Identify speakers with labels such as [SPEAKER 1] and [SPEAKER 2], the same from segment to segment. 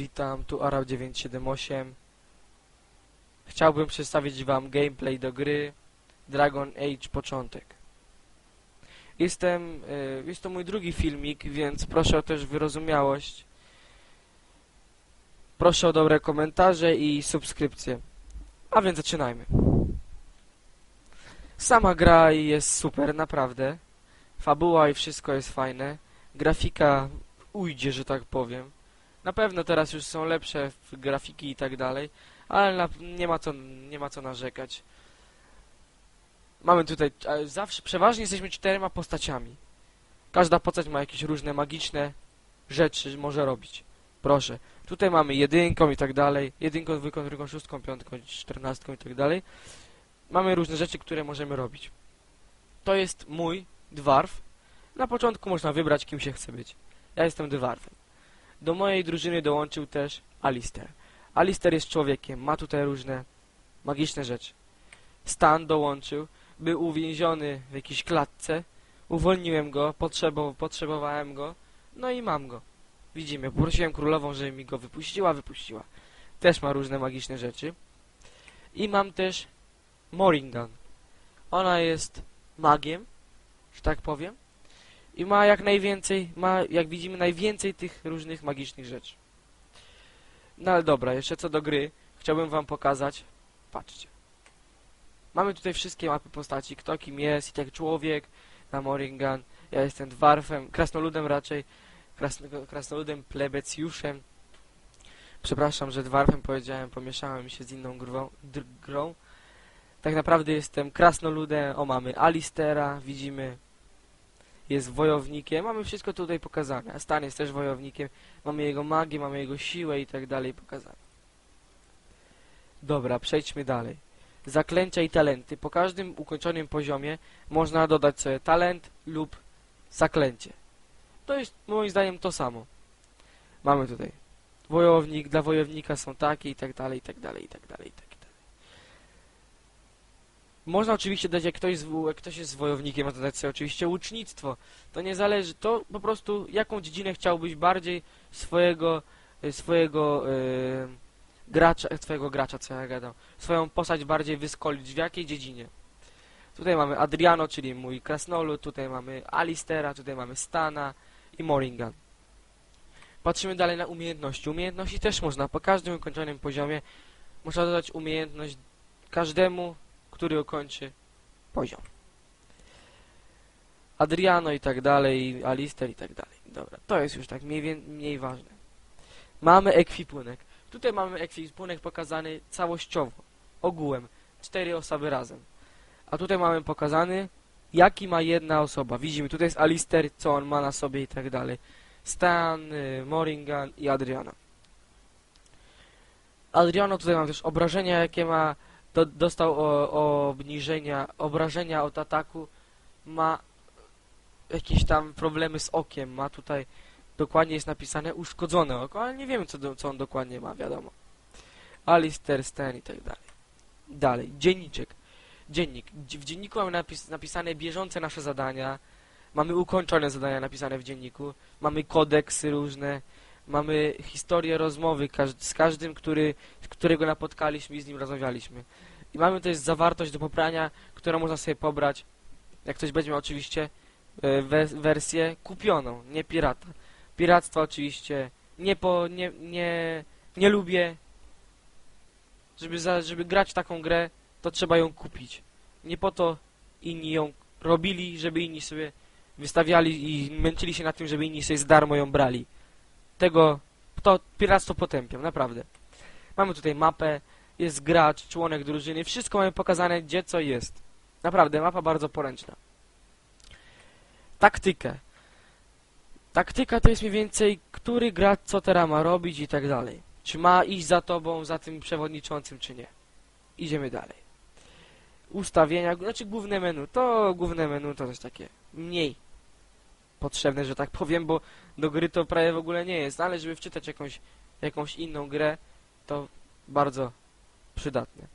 [SPEAKER 1] Witam, tu Arab978. Chciałbym przedstawić Wam gameplay do gry Dragon Age Początek. Jestem, y, jest to mój drugi filmik, więc proszę o też wyrozumiałość. Proszę o dobre komentarze i subskrypcje. A więc zaczynajmy. Sama gra jest super, naprawdę. Fabuła i wszystko jest fajne. Grafika ujdzie, że tak powiem. Na pewno teraz już są lepsze grafiki i tak dalej, ale na, nie, ma co, nie ma co narzekać. Mamy tutaj, zawsze, przeważnie jesteśmy czterema postaciami. Każda postać ma jakieś różne magiczne rzeczy, może robić. Proszę. Tutaj mamy jedynką i tak dalej. Jedynką, dwójką, trójką, szóstką, piątką, czternastką i tak dalej. Mamy różne rzeczy, które możemy robić. To jest mój dwarf. Na początku można wybrać, kim się chce być. Ja jestem dwarfem. Do mojej drużyny dołączył też Alister. Alister jest człowiekiem, ma tutaj różne magiczne rzeczy. Stan dołączył, był uwięziony w jakiejś klatce, uwolniłem go, potrzebow potrzebowałem go, no i mam go. Widzimy, poprosiłem królową, żeby mi go wypuściła, wypuściła. Też ma różne magiczne rzeczy. I mam też Moringan. Ona jest magiem, że tak powiem. I ma jak najwięcej, ma jak widzimy najwięcej tych różnych magicznych rzeczy. No ale dobra, jeszcze co do gry, chciałbym wam pokazać. Patrzcie. Mamy tutaj wszystkie mapy postaci, kto kim jest, i tak człowiek, na Moringan. Ja jestem dwarfem, krasnoludem raczej, krasno, krasnoludem plebecjuszem. Przepraszam, że dwarfem powiedziałem, pomieszałem się z inną grą, grą. Tak naprawdę jestem krasnoludem, o mamy Alistera, widzimy jest wojownikiem, mamy wszystko tutaj pokazane. Stan jest też wojownikiem, mamy jego magię, mamy jego siłę i tak dalej pokazane. Dobra, przejdźmy dalej. Zaklęcia i talenty. Po każdym ukończonym poziomie można dodać sobie talent lub zaklęcie. To jest moim zdaniem to samo. Mamy tutaj wojownik, dla wojownika są takie i tak dalej, i tak dalej, i tak dalej, i tak dalej. Można oczywiście dać, jak ktoś, jak ktoś jest wojownikiem, można dać sobie oczywiście łucznictwo. To nie zależy, to po prostu jaką dziedzinę chciałbyś bardziej swojego, y, swojego yy, gracza, swojego gracza, co ja gadam, swoją postać bardziej wyskolić, w jakiej dziedzinie. Tutaj mamy Adriano, czyli mój krasnolud, tutaj mamy Alistera, tutaj mamy Stana i Moringan. Patrzymy dalej na umiejętności. Umiejętności też można, po każdym ukończonym poziomie można dodać umiejętność każdemu który ukończy poziom. Adriano i tak dalej, Alister i tak dalej. Dobra, to jest już tak mniej, mniej ważne. Mamy ekwipunek. Tutaj mamy ekwipunek pokazany całościowo, ogółem, cztery osoby razem. A tutaj mamy pokazany, jaki ma jedna osoba. Widzimy, tutaj jest Alister, co on ma na sobie i tak dalej. Stan, y, Moringan i Adriano. Adriano tutaj mam też obrażenia, jakie ma do, dostał o, o obniżenia, obrażenia od ataku, ma jakieś tam problemy z okiem, ma tutaj dokładnie jest napisane uszkodzone oko, ale nie wiemy co, co on dokładnie ma, wiadomo. Alistair Stan i tak dalej. Dalej, dzienniczek. Dziennik. W dzienniku mamy napis, napisane bieżące nasze zadania, mamy ukończone zadania napisane w dzienniku, mamy kodeksy różne, mamy historię rozmowy z każdym, który, którego napotkaliśmy i z nim rozmawialiśmy. I mamy też zawartość do pobrania, którą można sobie pobrać, jak ktoś będzie miał oczywiście e, wersję kupioną, nie pirata. Piractwa oczywiście nie, po, nie, nie, nie lubię. Żeby, za, żeby grać taką grę, to trzeba ją kupić. Nie po to inni ją robili, żeby inni sobie wystawiali i męczyli się na tym, żeby inni sobie z darmo ją brali tego, to piractwo potępiam, naprawdę. Mamy tutaj mapę, jest gracz, członek drużyny, wszystko mamy pokazane, gdzie co jest. Naprawdę, mapa bardzo poręczna. Taktykę. Taktyka to jest mniej więcej, który gracz co teraz ma robić i tak dalej. Czy ma iść za tobą, za tym przewodniczącym, czy nie. Idziemy dalej. Ustawienia, znaczy główne menu. To główne menu to coś takie mniej potrzebne, że tak powiem, bo do gry to prawie w ogóle nie jest, ale żeby wczytać jakąś, jakąś inną grę, to bardzo przydatne.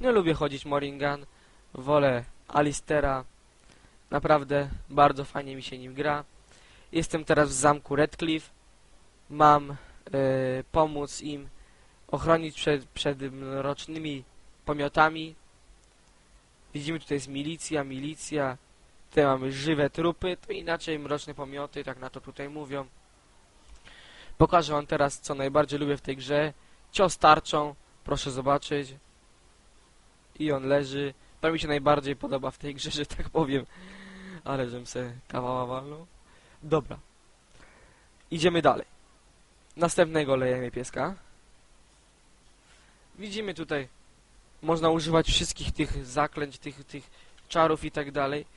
[SPEAKER 1] Nie lubię chodzić Moringan, wolę Alistera, naprawdę bardzo fajnie mi się nim gra. Jestem teraz w zamku Redcliffe, mam e, pomóc im ochronić przed, przed mrocznymi pomiotami. Widzimy tutaj jest milicja, milicja. Tutaj mamy żywe trupy, to inaczej mroczne pomioty, tak na to tutaj mówią. Pokażę wam teraz, co najbardziej lubię w tej grze. Cios tarczą, proszę zobaczyć. I on leży. To mi się najbardziej podoba w tej grze, że tak powiem. Ale żem se kawała walnął. Dobra. Idziemy dalej. Następnego lejemy pieska. Widzimy tutaj, można używać wszystkich tych zaklęć, tych, tych czarów i tak dalej.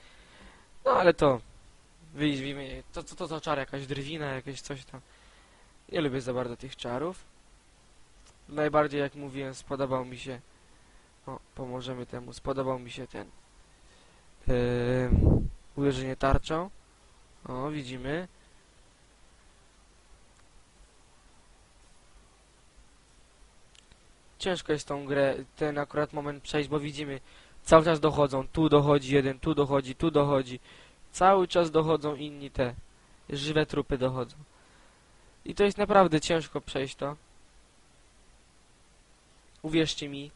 [SPEAKER 1] No ale to, wyjdziemy, to co to za czar, jakaś drwina, jakieś coś tam. Nie lubię za bardzo tych czarów. Najbardziej, jak mówiłem, spodobał mi się, o, pomożemy temu, spodobał mi się ten, yy, uderzenie tarczą. O, widzimy. Ciężko jest tą grę, ten akurat moment przejść, bo widzimy, cały czas dochodzą, tu dochodzi jeden, tu dochodzi, tu dochodzi. Cały czas dochodzą inni te, żywe trupy dochodzą. I to jest naprawdę ciężko przejść to. Uwierzcie mi,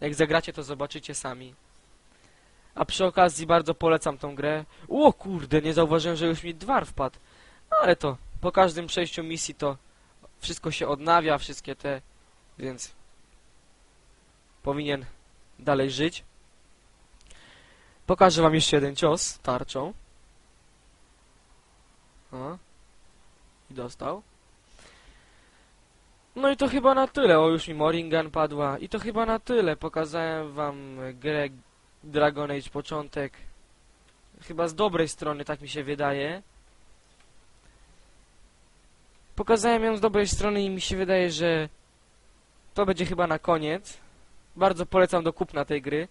[SPEAKER 1] jak zagracie to zobaczycie sami. A przy okazji bardzo polecam tą grę. O kurde, nie zauważyłem, że już mi dwar wpadł. No ale to, po każdym przejściu misji to wszystko się odnawia, wszystkie te, więc powinien dalej żyć. Pokażę wam jeszcze jeden cios tarczą. O. I dostał. No i to chyba na tyle. O, już mi Moringan padła. I to chyba na tyle. Pokazałem wam grę Dragon Age początek. Chyba z dobrej strony, tak mi się wydaje. Pokazałem ją z dobrej strony i mi się wydaje, że to będzie chyba na koniec. Bardzo polecam do kupna tej gry.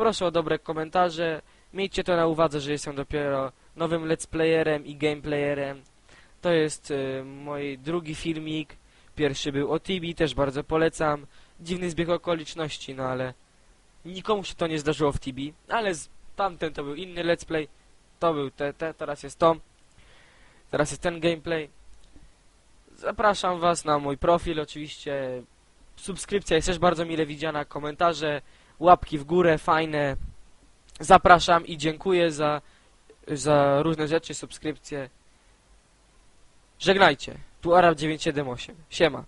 [SPEAKER 1] Proszę o dobre komentarze. Miejcie to na uwadze, że jestem dopiero nowym let's playerem i gameplayerem. To jest y, mój drugi filmik. Pierwszy był o Tibi, też bardzo polecam. Dziwny zbieg okoliczności, no ale nikomu się to nie zdarzyło w Tibi. Ale z, tamten to był inny let's play. To był te, te, teraz jest to. Teraz jest ten gameplay. Zapraszam was na mój profil, oczywiście subskrypcja jest też bardzo mile widziana, komentarze, łapki w górę, fajne. Zapraszam i dziękuję za, za różne rzeczy, subskrypcje. Żegnajcie. Tu Arab 978. Siema.